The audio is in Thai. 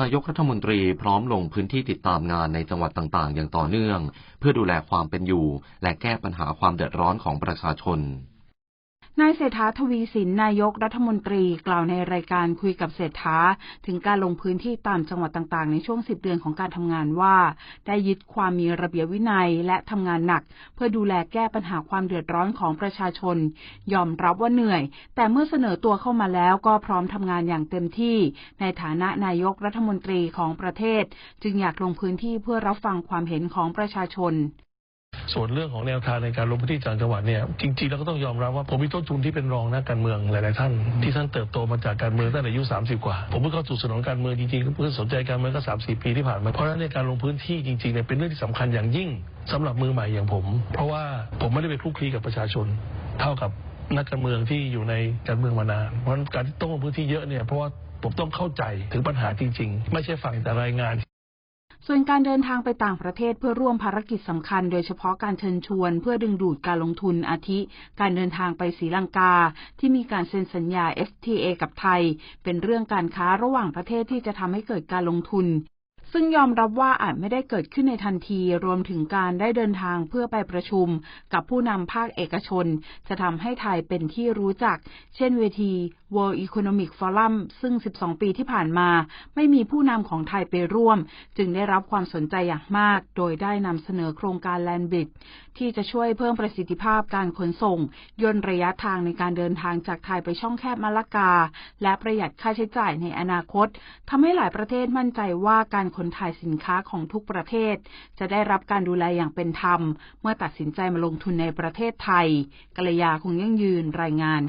นายกรัฐมนตรีพร้อมลงพื้นที่ติดตามงานในจังหวัดต่างๆ อย่างต่อเนื่อง เพื่อดูแลความเป็นอยู่ และแก้ปัญหาความเดือดร้อนของประชาชน นายเศรษฐาทวีสินนายกรัฐมนตรีกล่าวในรายการคุยกับเศรษฐา ถึงการลงพื้นที่ตามจังหวัดต่างๆ ในช่วง 10 เดือนของการทำงานว่า ได้ยึดความมีระเบียบวินัยและทำงานหนัก เพื่อดูแลแก้ปัญหาความเดือดร้อนของประชาชน ยอมรับว่าเหนื่อย แต่เมื่อเสนอตัวเข้ามาแล้วก็พร้อมทำงานอย่างเต็มที่ ในฐานะนายกรัฐมนตรีของประเทศ จึงอยากลงพื้นที่เพื่อรับฟังความเห็นของประชาชน ส่วนเรื่องของแนวทางในการลงพื้นที่ต่างจังหวัดเนี่ยจริงๆเราก็ต้องยอมรับว่าผมมีต้นทุนที่เป็นรองนักการเมืองหลายๆท่านที่ท่านเติบโตมาจากการเมืองตั้งแต่อายุ 30 กว่า ผมเพิ่งเข้าสู่สนองการเมืองจริงๆเพิ่งสนใจการเมืองก็ 3 4 ปีที่ผ่านมาเพราะฉะนั้นในการลงพื้นที่จริงๆเนี่ยเป็นเรื่องที่สำคัญอย่างยิ่งสำหรับมือใหม่อย่างผม เพราะว่าผมไม่ได้ไปคลุกคลีกับประชาชน เท่ากับนักการเมืองที่อยู่ในการเมืองมานานเพราะฉะนั้นการที่ต้องลงพื้นที่เยอะเนี่ยเพราะว่าผมต้องเข้าใจถึงปัญหาจริง ๆ ไม่ใช่ฟังแต่รายงาน ส่วนการเดินทางไปต่างประเทศเพื่อร่วมภารกิจสำคัญ โดยเฉพาะการเชิญชวน เพื่อดึงดูดการลงทุนอาทิ การเดินทางไปศรีลังกา ที่มีการเซ็นสัญญา FTA กับไทย เป็นเรื่องการค้าระหว่างประเทศที่จะทำให้เกิดการลงทุน ซึ่งยอมรับว่าอาจไม่ได้เกิดขึ้นในทันที รวมถึงการได้เดินทางเพื่อไปประชุมกับผู้นำภาคเอกชน จะทำให้ไทยเป็นที่รู้จัก เช่นเวที World Economic Forum ซึ่ง 12 ปีที่ผ่านมา ไม่มีผู้นำของไทยไปร่วม จึงได้รับความสนใจอย่างมาก โดยได้นำเสนอโครงการ Land b r i d ที่จะช่วยเพิ่มประสิทธิภาพการขนส่ง ย่นระยะทางในการเดินทางจากไทยไปช่องแคบมะละกา และประหยัดค่าใช้จ่ายในอนาคตทำให้หลายประเทศมั่นใจว่าการขนถ่ายสินค้าของทุกประเทศ จะได้รับการดูแลอย่างเป็นธรรม เมื่อตัดสินใจมาลงทุนในประเทศไทยกัลยาคงยั่งยืนรายงาน